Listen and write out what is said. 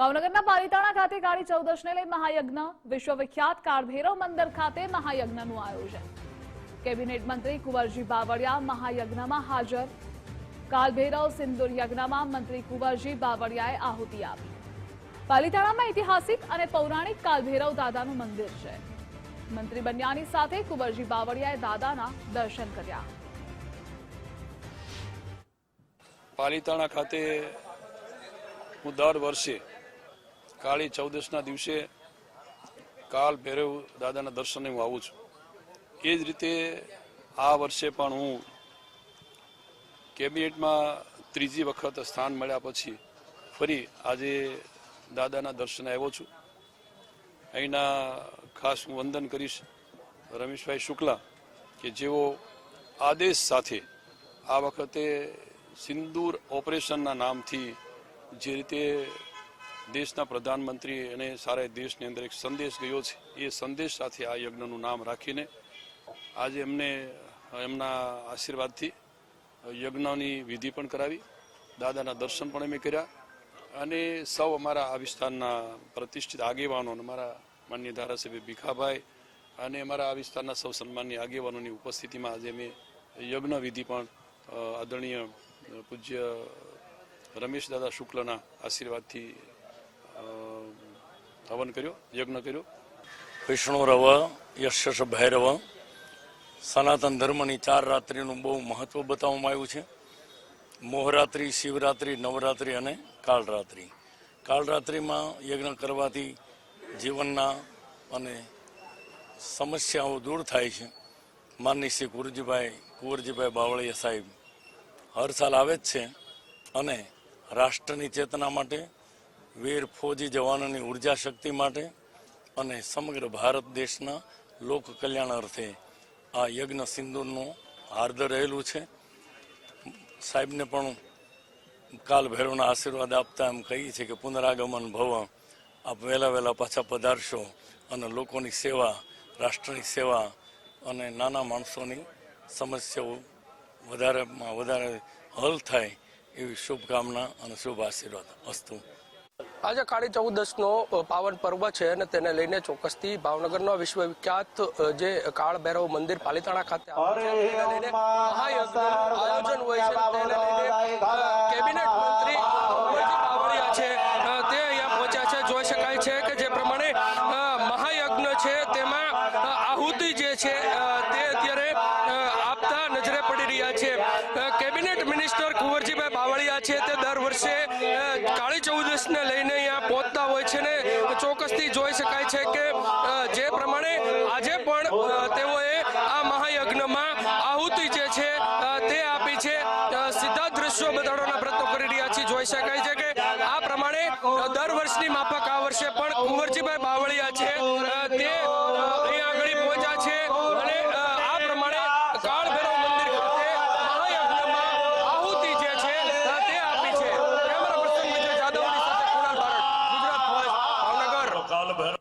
ભાવનગરના પાલિતાણા ખાતે કાળી ચૌદશને લઈ મહાયજ્ઞ. વિશ્વવિખ્યાત કાળભૈરવ મંદિર ખાતે મહાયજ્ઞનું આયોજન. કેબિનેટ મંત્રી કુંવરજી બાવળિયા મહાયજ્ઞમાં હાજર. કાલભૈરવ સિંદુર યજ્ઞમાં મંત્રી કુંવરજી બાવળિયાએ આહુતિ આપી. પાલિતાણામાં ઐતિહાસિક અને પૌરાણિક કાલભૈરવ દાદાનું મંદિર છે. મંત્રી બન્યાની સાથે કુંવરજી બાવળિયાએ દાદાના દર્શન કર્યા. પાલીતાણા ખાતે હું દર વર્ષે કાળી ચૌદશના દિવસે કાલ ભૈરવ દાદાના દર્શને હું આવું છું. એ જ રીતે આ વર્ષે પણ હું કેબિનેટમાં ત્રીજી વખત સ્થાન મળ્યા પછી ફરી આજે દાદાના દર્શને આવ્યો છું. અહીંના ખાસ હું વંદન કરીશ રમેશભાઈ શુક્લા કે જેઓ આદેશ સાથે આ વખતે સિંદૂર ઓપરેશનના નામથી જે રીતે દેશના પ્રધાનમંત્રી અને સારા દેશની અંદર એક સંદેશ ગયો છે. એ સંદેશ સાથે આ યજ્ઞનું નામ રાખીને આજે એમને, એમના આશીર્વાદથી યજ્ઞની વિધિ પણ કરાવી, દાદાના દર્શન પણ અમે કર્યા અને સૌ અમારા આ વિસ્તારના પ્રતિષ્ઠિત આગેવાનો અમારા માન્ય ધારાસભ્ય ભીખાભાઈ અને અમારા આ વિસ્તારના સૌ સન્માનની આગેવાનોની ઉપસ્થિતિમાં આજે અમે યજ્ઞ વિધિ પણ આદરણીય પૂજ્ય રમેશ દાદા શુક્લના આશીર્વાદથી હવન કર્યો, યજ્ઞ કર્યો. વિષ્ણુરવ યશસ ભૈરવ, સનાતન ધર્મની ચાર રાત્રિનું બહુ મહત્વ બતાવવામાં આવ્યું છે. મોહરાત્રિ, શિવરાત્રિ, નવરાત્રિ અને કાળરાત્રિ કાળરાત્રિમાં યજ્ઞ કરવાથી જીવનના અને સમસ્યાઓ દૂર થાય છે. માનની શ્રી કુરજીભાઈ, કુંવરજીભાઈ બાવળીયા સાહેબ હર સાલ આવે જ છે અને રાષ્ટ્રની ચેતના માટે વીર ફોજી જવાનોની ઊર્જા શક્તિ માટે અને સમગ્ર ભારત દેશના લોક કલ્યાણ અર્થે આ યજ્ઞ સિંદૂરનું હાર્દ રહેલું છે. સાહેબને પણ કાલ ભૈરવના આશીર્વાદ આપતા એમ કહીએ છીએ કે પુનરાગમન ભવ આપ વહેલા વહેલા પાછા પધારશો અને લોકોની સેવા, રાષ્ટ્રની સેવા અને નાના માણસોની સમસ્યાઓ વધારેમાં વધારે હલ થાય એવી શુભકામના અને શુભ આશીર્વાદ અસ્તુ. આજે કાળી ચૌદશનો પાવન પર્વ છે અને તેને લઈને ચોક્કસથી ભાવનગરનો વિશ્વવિખ્યાત જે કાળ ભૈરવ મંદિર પાલિતાણા ખાતે આયોજન હોય છે તેને લઈને કેબિનેટ મંત્રી બાવળિયા છે. તે અહીંયા પહોંચ્યા છે. જોઈ શકાય છે કે જે પ્રમાણે મહાયજ્ઞ છે તેમાં આહુતિ જે છે તે અત્યારે આપતા નજરે પડી રહ્યા છે. કેબિનેટ મિનિસ્ટર કુંવરજીભાઈ બાવળિયા છે તે દર કાળી લઈને અહીંયા પહોંચતા હોય છે ને ચોક્કસથી જોઈ શકાય છે કે જે પ્રમાણે આજે પણ તેઓએ આ મહાયજ્ઞમાં આહુતિ જે છે તે આપી છે. સીધા દ્રશ્યો બતાડવાના પ્રયત્નો કરી રહ્યા છીએ. જોઈ શકાય છે કે આ પ્રમાણે દર વર્ષની માફક આ વર્ષે પણ કુંવરજીભાઈ બાવળિયા